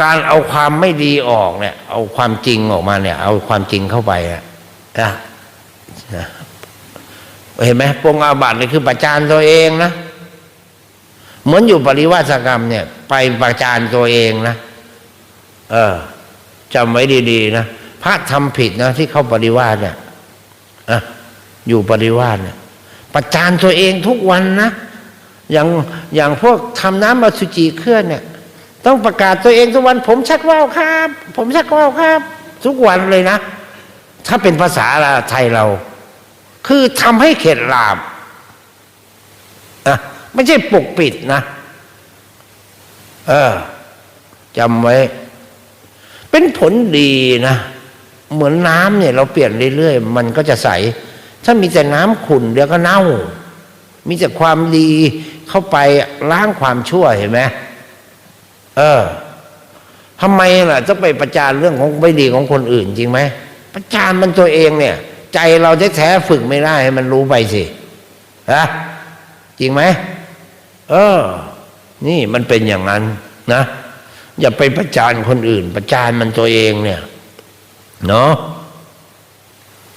การเอาความไม่ดีออกเนี่ย เอาความจริงออกมาเนี่ย เอาความจริงเข้าไปอะนะนะเห็นไหมปงอาบัตินี่คือประจานตัวเองนะเหมือนอยู่ปริวาสกรรมเนี่ย ไปประจานตัวเองนะเออจำไว้ดีๆนะพระทำผิดนะที่เข้าปริวาสเนี่ยอะอยู่ปริวาสเนี่ย ประจานตัวเองทุกวันนะอย่างอย่างพวกทำน้ำมาสุจิเคลื่อนเนี่ย ต้องประกาศตัวเองทุกวัน ผมชักว่าวครับ ผมชักว่าวครับ ทุกวันเลยนะ ถ้าเป็นภาษาไทยเรา คือทำให้เข็ดหลาบอะไม่ใช่ปกปิดนะ เออจำไว้ เป็นผลดีนะ เหมือนน้ำเนี่ย เราเปลี่ยนเรื่อยๆ มันก็จะใส ถ้ามีแต่น้ำขุ่นเดี๋ยวก็เน่า มีแต่ความดีเข้าไปล้างความชั่วเห็นไหม เออทำไมล่ะต้องไปประจานเรื่องของไม่ดีของคนอื่นจริงไหมประจานมันตัวเองเนี่ย ใจเราแท้ๆฝึกไม่ได้ให้มันรู้ไปสิฮะจริงไหมเออ นี่มันเป็นอย่างนั้นนะอย่าไปประจานคนอื่น ประจานมันตัวเองเนี่ย เนาะ